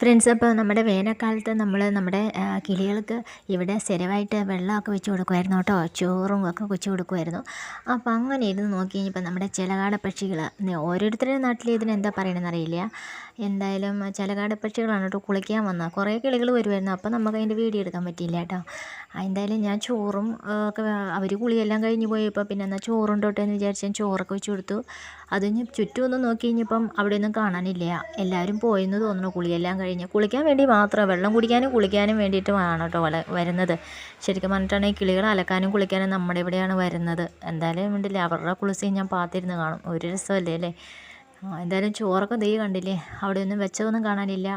Friends അപ്പോൾ നമ്മുടെ വേനൽക്കാലത്ത് നമ്മൾ നമ്മുടെ കിളികൾക്ക് ഇവിടെ സ്ഥിരമായിട്ട് വെള്ളമൊക്കെ വെച്ച് കൊടുക്കുമായിരുന്നു കേട്ടോ. ചോറും ഒക്കെ വെച്ച് കൊടുക്കുമായിരുന്നു. അപ്പോൾ അങ്ങനെ ഇരുന്ന് നോക്കി കഴിഞ്ഞപ്പോൾ നമ്മുടെ ചിലകാട പക്ഷികൾ ഓരോരുത്തരുടെ നാട്ടിൽ ഇതിന് എന്താ പറയണമെന്ന് അറിയില്ല. എന്തായാലും ചിലകാട പക്ഷികളാണ് കേട്ടോ കുളിക്കാൻ വന്നത്. കുറേ കിളികൾ വരുമായിരുന്നു. അപ്പോൾ നമുക്ക് അതിന്റെ വീഡിയോ എടുക്കാൻ പറ്റിയില്ല കേട്ടോ. എന്തായാലും ഞാൻ ചോറും ഒക്കെ അവർ കുളിയെല്ലാം കഴിഞ്ഞ് പോയപ്പോൾ പിന്നെ എന്നാൽ ചോറുണ്ടോട്ടെ എന്ന് വിചാരിച്ച് ഞാൻ ചോറൊക്കെ വെച്ച് കൊടുത്തു. അത് ചുറ്റും ഒന്ന് നോക്കി കഴിഞ്ഞപ്പം അവിടെയൊന്നും കാണാനില്ല. എല്ലാവരും പോയെന്ന് തോന്നുന്നു കുളിയെല്ലാം കഴിഞ്ഞ് കുളിക്കാൻ വേണ്ടി മാത്രം വെള്ളം കുടിക്കാനും കുളിക്കാനും വേണ്ടിയിട്ടുമാണ് കേട്ടോ വല വരുന്നത്. ശരിക്കും പറഞ്ഞിട്ടാണെങ്കിൽ കിളികൾ അലക്കാനും കുളിക്കാനും നമ്മുടെ ഇവിടെയാണ് വരുന്നത്. എന്തായാലും വേണ്ടില്ല അവരുടെ കുളിച്ച് ഞാൻ പാത്തിരുന്ന് കാണും. ഒരു രസമല്ലേ അല്ലേ? എന്തായാലും ചോറൊക്കെ ദൈവം കണ്ടില്ലേ അവിടെ ഒന്നും വെച്ചതൊന്നും കാണാനില്ല.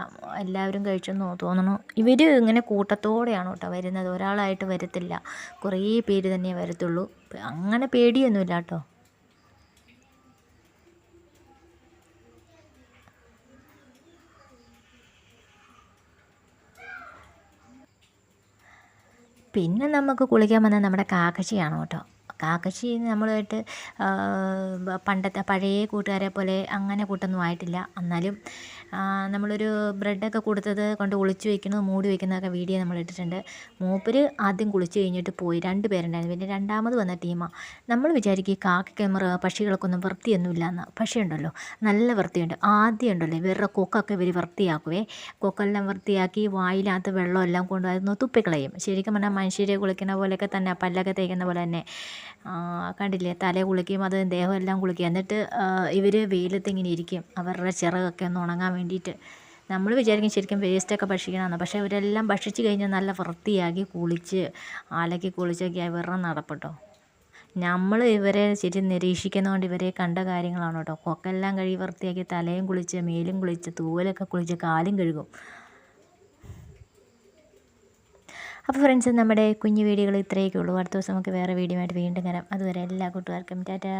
എല്ലാവരും കഴിച്ചെന്ന് തോന്നുന്നു ഇവർ ഇങ്ങനെ കൂട്ടത്തോടെയാണ് കേട്ടോ വരുന്നത്. ഒരാളായിട്ട് വരത്തില്ല. കുറേ പേര് തന്നെ വരത്തുള്ളൂ. അങ്ങനെ പേടിയൊന്നുമില്ല കേട്ടോ. പിന്നെ നമുക്ക് കുളിക്കാൻ വന്ന നമ്മുടെ കാക്കച്ചിയാണ് കേട്ടോ കാക്കച്ചി നമ്മളുമായിട്ട് പണ്ടത്തെ പഴയ കൂട്ടുകാരെ പോലെ അങ്ങനെ കൂട്ടൊന്നും ആയിട്ടില്ല. എന്നാലും നമ്മളൊരു ബ്രെഡൊക്കെ കൊടുത്തത് കൊണ്ട് ഒളിച്ചു വയ്ക്കുന്നത് മൂടി വയ്ക്കുന്നതൊക്കെ വീഡിയോ നമ്മൾ ഇട്ടിട്ടുണ്ട് മൂപ്പര് ആദ്യം കുളിച്ച് കഴിഞ്ഞിട്ട് പോയി. രണ്ട് പേരുണ്ടായിരുന്നു. പിന്നെ രണ്ടാമത് വന്ന ടീമാണ് നമ്മൾ വിചാരിക്കും ഈ കാക്കയ്ക്ക് പക്ഷികൾക്കൊന്നും വൃത്തിയൊന്നുമില്ല എന്ന് പക്ഷേ ഉണ്ടല്ലോ നല്ല വൃത്തിയുണ്ട്. ആദ്യം ഉണ്ടല്ലോ. ഇവരുടെ കൊക്കൊക്കെ ഇവർ വൃത്തിയാക്കുവേ. കൊക്കെല്ലാം വൃത്തിയാക്കി വായിലകത്ത് വെള്ളമെല്ലാം കൊണ്ട് അതൊന്ന് തുപ്പിക്കളയും. ശരിക്കും പറഞ്ഞാൽ മനുഷ്യരെ കുളിക്കുന്ന പോലെയൊക്കെ തന്നെ പല്ലൊക്കെ തേക്കുന്ന പോലെ തന്നെ. കണ്ടില്ലേ തല കുളിക്കും അത് ദേഹം എല്ലാം കുളിക്കും. എന്നിട്ട് ഇവർ വെയിലത്ത് ഇങ്ങനെ ഇരിക്കും അവരുടെ ചിറകൊക്കെ ഒന്ന് ഉണങ്ങാൻ വേണ്ടിയിട്ട്. നമ്മൾ വിചാരിക്കും ശരിക്കും വേസ്റ്റൊക്കെ ഭക്ഷിക്കണമെന്ന് പക്ഷേ ഇവരെല്ലാം ഭക്ഷിച്ച് കഴിഞ്ഞാൽ നല്ല വൃത്തിയാക്കി കുളിച്ച് അലക്കി കുളിച്ചൊക്കെ ഇവരുടെ നടപ്പട്ടോ. നമ്മൾ ഇവരെ ശരി നിരീക്ഷിക്കുന്നതുകൊണ്ട് ഇവരെ കണ്ട കാര്യങ്ങളാണ് കേട്ടോ. കൊക്കെല്ലാം കഴുകി വൃത്തിയാക്കി തലയും കുളിച്ച് മേലും കുളിച്ച് തൂവലൊക്കെ കുളിച്ച് കാലും കഴുകും. അപ്പോൾ ഫ്രണ്ട്സ് നമ്മുടെ കുഞ്ഞു വീഡിയോകൾ ഇത്രയൊക്കെ ഉള്ളൂ. അടുത്ത ദിവസം നമുക്ക് വേറെ വീഡിയോ ആയിട്ട് വീണ്ടും വരാം. അതുവരെ എല്ലാ കൂട്ടുകാർക്കും ടാറ്റാ.